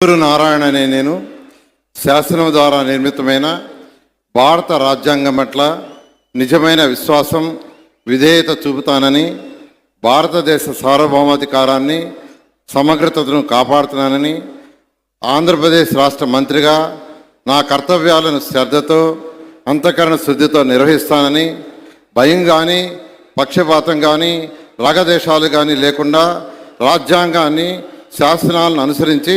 గురు నారాయణ అనే నేను. శాసనం ద్వారా నిర్మితమైన భారత రాజ్యాంగం పట్ల నిజమైన విశ్వాసం విధేయత చూపుతానని భారతదేశ సార్వభౌమాధికారాన్ని సమగ్రతను కాపాడుతున్నానని ఆంధ్రప్రదేశ్ రాష్ట్ర మంత్రిగా నా కర్తవ్యాలను శ్రద్ధతో అంతఃకరణ శుద్ధితో నిర్వహిస్తానని భయం కానీ పక్షపాతం కానీ రాగదేశాలు కానీ లేకుండా రాజ్యాంగాన్ని శాసనాలను అనుసరించి